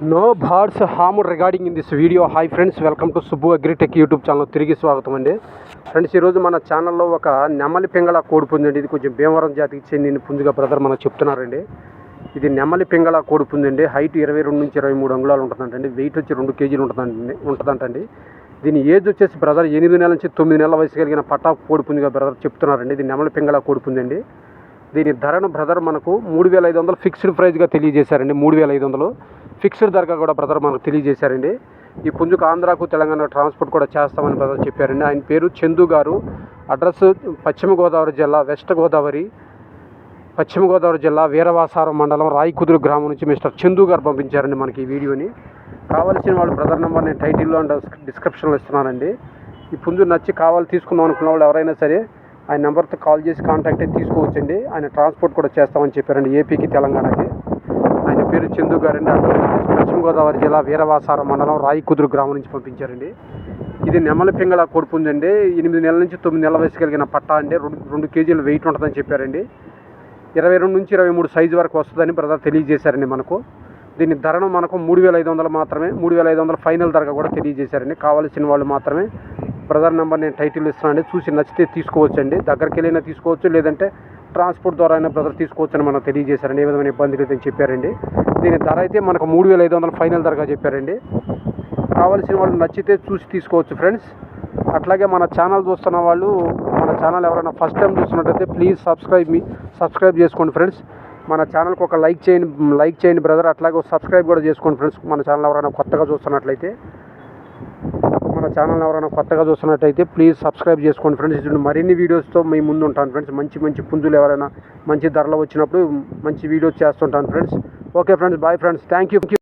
No బార్డ్స్ హామ్ regarding in this video hi friends welcome to Subbu Agritech YouTube channel తిరిగి స్వాగతం అండి. Friends ఈరోజు మన ఛానల్లో ఒక నెమలి పింగళ కోడి పుంజండి. ఇది కొంచెం భీమవరం జాతికి చెందిన పుంజుగా బ్రదర్ మనకు చెప్తున్నారండి. ఇది నెమలి పింగళ కోడి పుంజండి. హైట్ ఇరవై రెండు నుంచి ఇరవై మూడు అంగుళాలు ఉంటుందంటండి. వెయిట్ వచ్చి రెండు కేజీలు ఉంటుందండి ఉంటుందంటండి. దీని ఏజ్ వచ్చేసి బ్రదర్ ఎనిమిది నెలల నుంచి తొమ్మిది నెలల వయసు కలిగిన పట్టా కోడి పుంజుగా బ్రదర్ చెప్తున్నారండి. ఇది నెమలి పింగళ కోడి పుంజండి. దీని ధరను బ్రదర్ మనకు మూడు వేల ఐదు వందలు ఫిక్స్డ్ ప్రైస్గా తెలియజేశారండి. మూడు వేల ఐదు వందలు. ఫిక్స్డ్ ధరగా కూడా బ్రదర్ మనకు తెలియజేశారండి. ఈ పుంజుకు ఆంధ్రాకు తెలంగాణ ట్రాన్స్పోర్ట్ కూడా చేస్తామని బ్రదర్ చెప్పారండి. ఆయన పేరు చందు గారు. అడ్రస్ పశ్చిమ గోదావరి జిల్లా వెస్ట్ గోదావరి పశ్చిమ గోదావరి జిల్లా వీరవాసారం మండలం రాయికుదురు గ్రామం నుంచి మిస్టర్ చందు గారు పంపించారండి మనకి ఈ వీడియోని. కావాల్సిన వాళ్ళు బ్రదర్ నెంబర్ నేను టైటిల్లో అండ్ డిస్క్రిప్షన్లో ఇస్తున్నానండి. ఈ పుంజు నచ్చి కావాలి తీసుకుందాం అనుకున్న వాళ్ళు ఎవరైనా సరే ఆయన నెంబర్తో కాల్ చేసి కాంటాక్ట్ అయితే తీసుకోవచ్చండి. ఆయన ట్రాన్స్పోర్ట్ కూడా చేస్తామని చెప్పారండి. ఏపీకి తెలంగాణకి. పేరు చందు గారండి. అడ్రస్ పశ్చిమ గోదావరి జిల్లా వీరవాసారం మండలం రాయికుదురు గ్రామం నుంచి పంపించారండి. ఇది నెమల పింగళ కొడుపుందండి. ఎనిమిది నెలల నుంచి తొమ్మిది నెలల వయసు కలిగిన పట్టా అండి. రెండు రెండు కేజీలు వెయిట్ ఉంటుందని చెప్పారండి. ఇరవై రెండు నుంచి ఇరవై మూడు సైజు వరకు వస్తుందని బ్రదర్ తెలియజేశారండి మనకు. దీని ధరను మనకు మూడు వేల ఐదు వందలు మాత్రమే మూడు వేల ఐదు వందల ఫైనల్ ధరగా కూడా తెలియజేశారండి. కావాల్సిన వాళ్ళు మాత్రమే బ్రదర్ నెంబర్ నేను టైటిల్ ఇస్తున్నాను. చూసి నచ్చితే తీసుకోవచ్చండి. దగ్గరికి వెళ్ళినా తీసుకోవచ్చు లేదంటే ట్రాన్స్పోర్ట్ ద్వారా అయినా బ్రదర్ తీసుకోవచ్చని మనం తెలియజేశారండి. ఏ విధమైన ఇబ్బంది లేదని చెప్పారండి. దీని ధర అయితే మనకు మూడు వేల ఐదు వందల ఫైనల్ ధరగా చెప్పారండి. కావాల్సిన వాళ్ళు నచ్చితే చూసి తీసుకోవచ్చు ఫ్రెండ్స్. అట్లాగే మన ఛానల్ చూస్తున్న వాళ్ళు మన ఛానల్ ఎవరైనా ఫస్ట్ టైం చూస్తున్నట్టయితే ప్లీజ్ సబ్స్క్రైబ్ మీ సబ్స్క్రైబ్ చేసుకోండి ఫ్రెండ్స్. మన ఛానల్కి ఒక లైక్ చేయండి లైక్ చేయండి బ్రదర్. అట్లాగే సబ్స్క్రైబ్ కూడా చేసుకోండి ఫ్రెండ్స్. మన ఛానల్ ఎవరైనా కొత్తగా చూస్తున్నట్లయితే. మన ఛానల్ ఎవరైనా కొత్తగా చూస్తున్నట్టయితే ప్లీజ్ సబ్స్క్రైబ్ చేసుకోండి ఫ్రెండ్స్ ఇటువంటి మరిన్ని వీడియోస్తో మీ ముందు ఉంటాను ఫ్రెండ్స్ మంచి మంచి పుంజులు ఎవరైనా మంచి ధరలో వచ్చినప్పుడు మంచి వీడియోస్ చేస్తుంటాను friends okay friends bye friends thank you